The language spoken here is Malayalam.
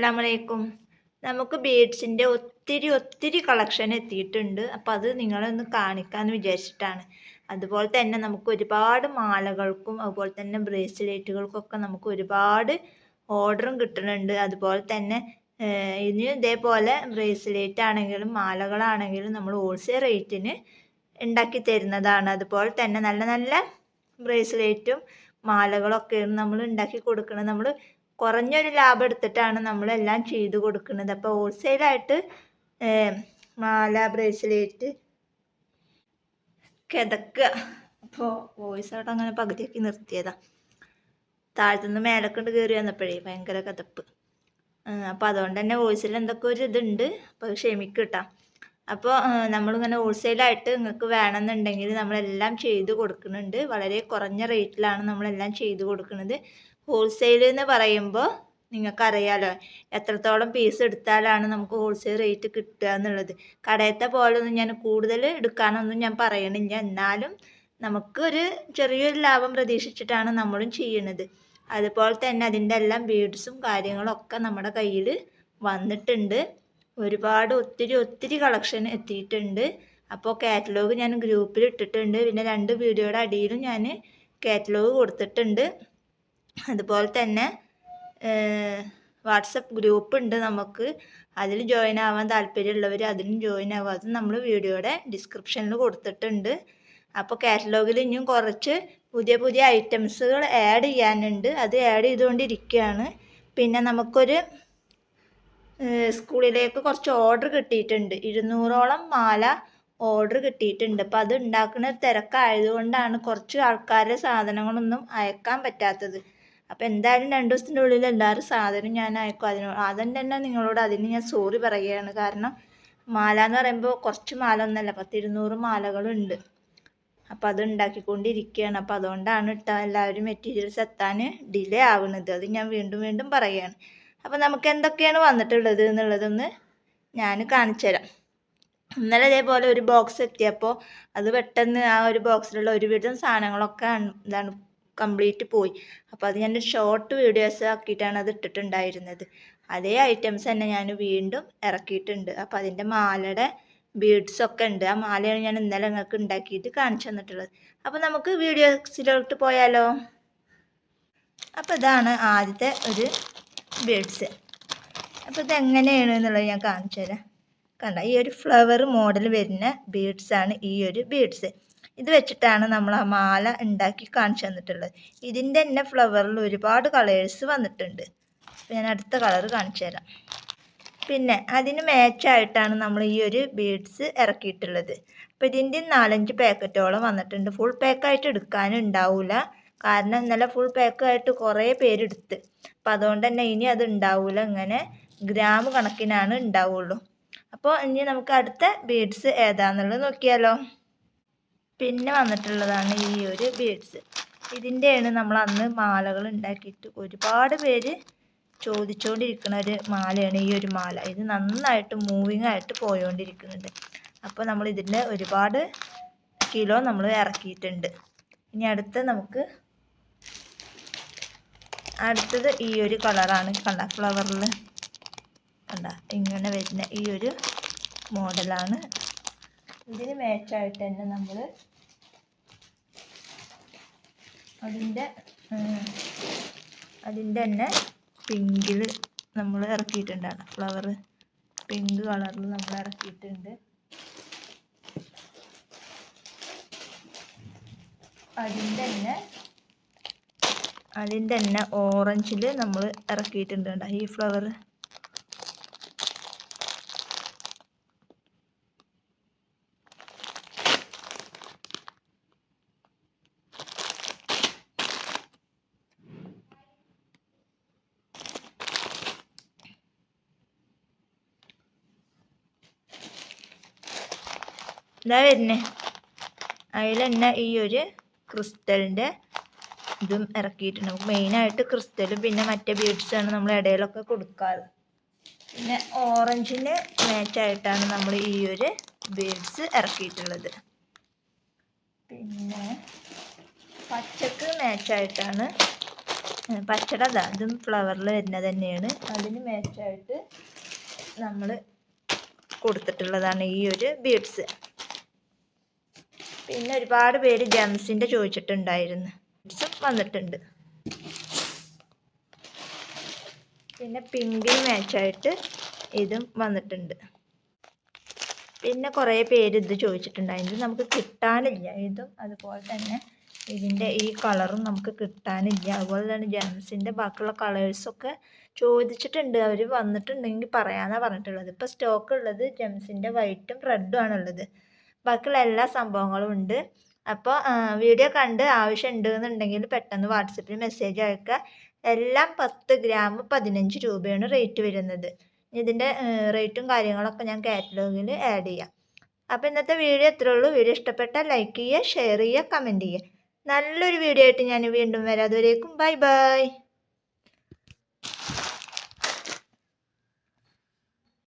അസ്സാമലൈക്കും നമുക്ക് ബീഡ്സിന്റെ ഒത്തിരി ഒത്തിരി കളക്ഷൻ എത്തിയിട്ടുണ്ട്. അപ്പോൾ അത് നിങ്ങളൊന്ന് കാണിക്കാമെന്ന് വിചാരിച്ചിട്ടാണ്. അതുപോലെ തന്നെ നമുക്ക് ഒരുപാട് മാലകൾക്കും അതുപോലെ തന്നെ ബ്രേസ്ലെറ്റുകൾക്കൊക്കെ നമുക്ക് ഒരുപാട് ഓർഡറും കിട്ടുന്നുണ്ട്. അതുപോലെ തന്നെ ഇനി ഇതേപോലെ ബ്രേസ്ലെറ്റ് ആണെങ്കിലും മാലകളാണെങ്കിലും നമ്മൾ ഹോൾസെയിൽ റേറ്റിന് ഉണ്ടാക്കി തരുന്നതാണ്. അതുപോലെ തന്നെ നല്ല നല്ല ബ്രേസ്ലെറ്റും മാലകളൊക്കെയാണ് നമ്മൾ ഉണ്ടാക്കി കൊടുക്കുന്നത്. നമ്മൾ കുറഞ്ഞൊരു ലാഭം എടുത്തിട്ടാണ് നമ്മളെല്ലാം ചെയ്തു കൊടുക്കുന്നത്. അപ്പോൾ ഹോൾസെയിലായിട്ട് മാല ബ്രേസ്ലെറ്റ് കിതക്കുക. അപ്പോൾ വോയിസ് അവിടെ അങ്ങനെ പകുതിയാക്കി നിർത്തിയതാണ് താഴത്തുനിന്ന് മേലക്കൊണ്ട് കയറി വന്നപ്പോഴേ ഭയങ്കര കതപ്പ്. അപ്പോൾ അതുകൊണ്ട് തന്നെ വോയിസിൽ എന്തൊക്കെ ഒരു ഇതുണ്ട് അപ്പോൾ ക്ഷമിക്കുക കേട്ടോ അപ്പോൾ നമ്മളിങ്ങനെ ഹോൾസെയിലായിട്ട് നിങ്ങൾക്ക് വേണമെന്നുണ്ടെങ്കിൽ നമ്മളെല്ലാം ചെയ്ത് കൊടുക്കുന്നുണ്ട്. വളരെ കുറഞ്ഞ റേറ്റിലാണ് നമ്മളെല്ലാം ചെയ്ത് കൊടുക്കുന്നത്. ഹോൾസെയിൽ എന്ന് പറയുമ്പോൾ നിങ്ങൾക്കറിയാലോ എത്രത്തോളം പീസ് എടുത്താലാണ് നമുക്ക് ഹോൾസെയിൽ റേറ്റ് കിട്ടുക എന്നുള്ളത്. കടയത്തെ പോലൊന്നും ഞാൻ കൂടുതൽ എടുക്കാനൊന്നും ഞാൻ പറയണില്ല. എന്നാലും നമുക്കൊരു ചെറിയൊരു ലാഭം പ്രതീക്ഷിച്ചിട്ടാണ് നമ്മളും ചെയ്യണത്. അതുപോലെ തന്നെ അതിന്റെ എല്ലാം ബീഡ്സും കാര്യങ്ങളൊക്കെ നമ്മുടെ കയ്യിൽ വന്നിട്ടുണ്ട്. ഒരുപാട് ഒത്തിരി ഒത്തിരി കളക്ഷൻ എത്തിയിട്ടുണ്ട്. അപ്പോൾ കാറ്റലോഗ് ഞാൻ ഗ്രൂപ്പിൽ ഇട്ടിട്ടുണ്ട്. പിന്നെ രണ്ട് വീഡിയോയുടെ അടിയിലും ഞാൻ കാറ്റലോഗ് കൊടുത്തിട്ടുണ്ട്. അതുപോലെ തന്നെ വാട്സപ്പ് ഗ്രൂപ്പ് ഉണ്ട് നമുക്ക്. അതിൽ ജോയിൻ ആവാൻ താല്പര്യമുള്ളവർ അതിലും ജോയിൻ ആവുക അത് നമ്മൾ വീഡിയോയുടെ ഡിസ്ക്രിപ്ഷനിൽ കൊടുത്തിട്ടുണ്ട്. അപ്പോൾ കാറ്റലോഗിൽ ഇനിയും കുറച്ച് പുതിയ പുതിയ ഐറ്റംസുകൾ ആഡ് ചെയ്യാനുണ്ട്. അത് ആഡ് ചെയ്തുകൊണ്ടിരിക്കുകയാണ്. പിന്നെ നമുക്കൊരു സ്കൂളിലേക്ക് കുറച്ച് ഓർഡർ കിട്ടിയിട്ടുണ്ട്. ഇരുന്നൂറോളം മാല ഓർഡർ കിട്ടിയിട്ടുണ്ട്. അപ്പോൾ അത് ഉണ്ടാക്കുന്ന തിരക്കായതുകൊണ്ടാണ് കുറച്ച് ആൾക്കാരുടെ സാധനങ്ങളൊന്നും അയക്കാൻ പറ്റാത്തത്. അപ്പോൾ എന്തായാലും രണ്ട് ദിവസത്തിന്റെ ഉള്ളിൽ എല്ലാവരും സാധനം ഞാൻ അയക്കും. ആദ്യം തന്നെ നിങ്ങളോട് അതിന് ഞാൻ സോറി പറയുകയാണ്. കാരണം മാല എന്ന് പറയുമ്പോൾ കുറച്ച് മാല ഒന്നല്ല പത്തിരുന്നൂറ് മാലകളുണ്ട്. അപ്പോൾ അത് ഉണ്ടാക്കിക്കൊണ്ടിരിക്കുകയാണ്. അപ്പോൾ അതുകൊണ്ടാണ് ഇട്ട എല്ലാവരും മെറ്റീരിയൽസ് എത്താൻ ഡിലേ ആവുന്നത്. അത് ഞാൻ വീണ്ടും വീണ്ടും പറയുകയാണ്. അപ്പോൾ നമുക്ക് എന്തൊക്കെയാണ് വന്നിട്ടുള്ളത് എന്നുള്ളതൊന്ന് ഞാൻ കാണിച്ചു തരാം. ഇന്നലെ ഇതേപോലെ ഒരു ബോക്സ് എത്തിയപ്പോൾ അത് പെട്ടെന്ന് ആ ഒരു ബോക്സിലുള്ള ഒരുവിധം സാധനങ്ങളൊക്കെ എന്താണ് കംപ്ലീറ്റ് പോയി. അപ്പോൾ അത് ഞാൻ ഷോർട്ട് വീഡിയോസ് ആക്കിയിട്ടാണ് അത് ഇട്ടിട്ടുണ്ടായിരുന്നത്. അതേ ഐറ്റംസ് തന്നെ ഞാൻ വീണ്ടും ഇറക്കിയിട്ടുണ്ട്. അപ്പോൾ അതിന്റെ മാലയുടെ ബീഡ്സൊക്കെ ഉണ്ട്. ആ മാലയാണ് ഞാൻ ഇന്നലെ നിങ്ങൾക്ക് ഉണ്ടാക്കിയിട്ട് കാണിച്ചു തന്നിട്ടുള്ളത്. അപ്പോൾ നമുക്ക് വീഡിയോസിലോട്ട് പോയാലോ? അപ്പോൾ ഇതാണ് ആദ്യത്തെ ഒരു ബീഡ്സ് അപ്പോൾ ഇത് എങ്ങനെയാണ് എന്നുള്ളത് ഞാൻ കാണിച്ചു തരാം. കണ്ട? ഈ ഒരു ഫ്ലവർ മോഡൽ വരുന്ന ബീഡ്സാണ് ഈ ഒരു ബീഡ്സ് ഇത് വെച്ചിട്ടാണ് നമ്മൾ ആ മാല ഉണ്ടാക്കി കാണിച്ചു തന്നിട്ടുള്ളത്. ഇതിന്റെ തന്നെ ഫ്ലവറിൽ ഒരുപാട് കളേഴ്സ് വന്നിട്ടുണ്ട്. ഞാൻ അടുത്ത കളർ കാണിച്ചു തരാം. പിന്നെ അതിന് മാച്ചായിട്ടാണ് നമ്മൾ ഈ ഒരു ബീഡ്സ് ഇറക്കിയിട്ടുള്ളത്. അപ്പോൾ ഇതിന്റെ നാലഞ്ച് പാക്കറ്റോളം വന്നിട്ടുണ്ട്. ഫുൾ പാക്കായിട്ട് എടുക്കാനുണ്ടാവില്ല കാരണം ഇന്നലെ ഫുൾ പാക്കായിട്ട് കുറേ പേരെടുത്ത് അപ്പോൾ അതുകൊണ്ട് തന്നെ ഇനി അത് ഉണ്ടാവില്ല ഇങ്ങനെ ഗ്രാം കണക്കിനാണ് ഉണ്ടാവുള്ളൂ. അപ്പോൾ ഇനി നമുക്ക് അടുത്ത ബീഡ്സ് ഏതാണെന്നുള്ളത് നോക്കിയാലോ. പിന്നെ വന്നിട്ടുള്ളതാണ് ഈ ഒരു ബീഡ്സ് ഇതിന്റെയാണ് നമ്മൾ അന്ന് മാലകൾ ഉണ്ടാക്കിയിട്ട് ഒരുപാട് പേര് ചോദിച്ചുകൊണ്ടിരിക്കുന്ന ഒരു മാലയാണ് ഈ ഒരു മാല. ഇത് നന്നായിട്ട് മൂവിങ് ആയിട്ട് പോയോണ്ടിരിക്കുന്നുണ്ട്. അപ്പോൾ നമ്മൾ ഇതിന്റെ ഒരുപാട് കിലോ നമ്മൾ ഇറക്കിയിട്ടുണ്ട്. ഇനി അടുത്ത നമുക്ക് അടുത്തത് ഈ ഒരു കളറാണ് കണ്ട ഫ്ലവറിൽ കണ്ട ഇങ്ങനെ വരുന്ന ഈ ഒരു മോഡലാണ് ഇതിന് മാച്ചായിട്ട് തന്നെ നമ്മൾ അതിന്റെ അതിന്റെ തന്നെ പിങ്കിൽ നമ്മൾ ഇറക്കിയിട്ടുണ്ടാണ് ഫ്ലവർ പിങ്ക് കളറിൽ നമ്മൾ ഇറക്കിയിട്ടുണ്ട്. അതിന്റെ തന്നെ അതിന്റെ തന്നെ ഓറഞ്ചിൽ നമ്മൾ ഇറക്കിയിട്ടുണ്ട് ഈ ഫ്ലവർ ഇതാ വരുന്നത് അതിൽ തന്നെ ഈ ഒരു ക്രിസ്റ്റലിന്റെ ഇതും ഇറക്കിയിട്ടുണ്ട്. നമുക്ക് മെയിനായിട്ട് ക്രിസ്റ്റലും പിന്നെ മറ്റേ ബീഡ്സാണ് നമ്മൾ ഇടയിലൊക്കെ കൊടുക്കാറ്. പിന്നെ ഓറഞ്ചിന് മാച്ചായിട്ടാണ് നമ്മൾ ഈ ഒരു ബീഡ്സ് ഇറക്കിയിട്ടുള്ളത്. പിന്നെ പച്ചക്ക് മാച്ചായിട്ടാണ് പച്ചട അതും ഫ്ലവറിൽ വരുന്നത് തന്നെയാണ്. അതിന് മാച്ചായിട്ട് നമ്മൾ കൊടുത്തിട്ടുള്ളതാണ് ഈ ഒരു ബീഡ്സ് പിന്നെ ഒരുപാട് പേര് ജംസിന്റെ ചോദിച്ചിട്ടുണ്ടായിരുന്നു. ജംസും വന്നിട്ടുണ്ട്. പിന്നെ പിങ്കിന് മാച്ചായിട്ട് ഇതും വന്നിട്ടുണ്ട്. പിന്നെ കുറേ പേര് ഇത് ചോദിച്ചിട്ടുണ്ടായിരുന്നു നമുക്ക് കിട്ടാനില്ല. ഇതും അതുപോലെ തന്നെ ഇതിന്റെ ഈ കളറും നമുക്ക് കിട്ടാനില്ല. അതുപോലെ തന്നെ ജെംസിന്റെ ബാക്കിയുള്ള കളേഴ്സൊക്കെ ചോദിച്ചിട്ടുണ്ട്. അവർ വന്നിട്ടുണ്ടെങ്കിൽ പറയാനാണ് പറഞ്ഞിട്ടുള്ളത്. ഇപ്പോൾ സ്റ്റോക്ക് ഉള്ളത് ജെംസിന്റെ വൈറ്റും റെഡും ആണുള്ളത്. ബാക്കിയുള്ള എല്ലാ സംഭവങ്ങളും ഉണ്ട്. അപ്പോൾ വീഡിയോ കണ്ട് ആവശ്യം ഉണ്ടെന്നുണ്ടെങ്കിൽ പെട്ടെന്ന് വാട്സപ്പിൽ മെസ്സേജ് അയക്കുക. എല്ലാം പത്ത് ഗ്രാം പതിനഞ്ച് രൂപയാണ് റേറ്റ് വരുന്നത്. ഇതിന്റെ റേറ്റും കാര്യങ്ങളൊക്കെ ഞാൻ കാറ്റലോഗിൽ ആഡ് ചെയ്യാം. അപ്പോൾ ഇന്നത്തെ വീഡിയോ ഇത്രേ ഉള്ളൂ. വീഡിയോ ഇഷ്ടപ്പെട്ടാൽ ലൈക്ക് ചെയ്യുക ഷെയർ ചെയ്യുക കമന്റ് ചെയ്യുക. നല്ലൊരു വീഡിയോ ആയിട്ട് ഞാൻ വീണ്ടും വരാം. അതുവരേക്കും ബൈ ബൈ.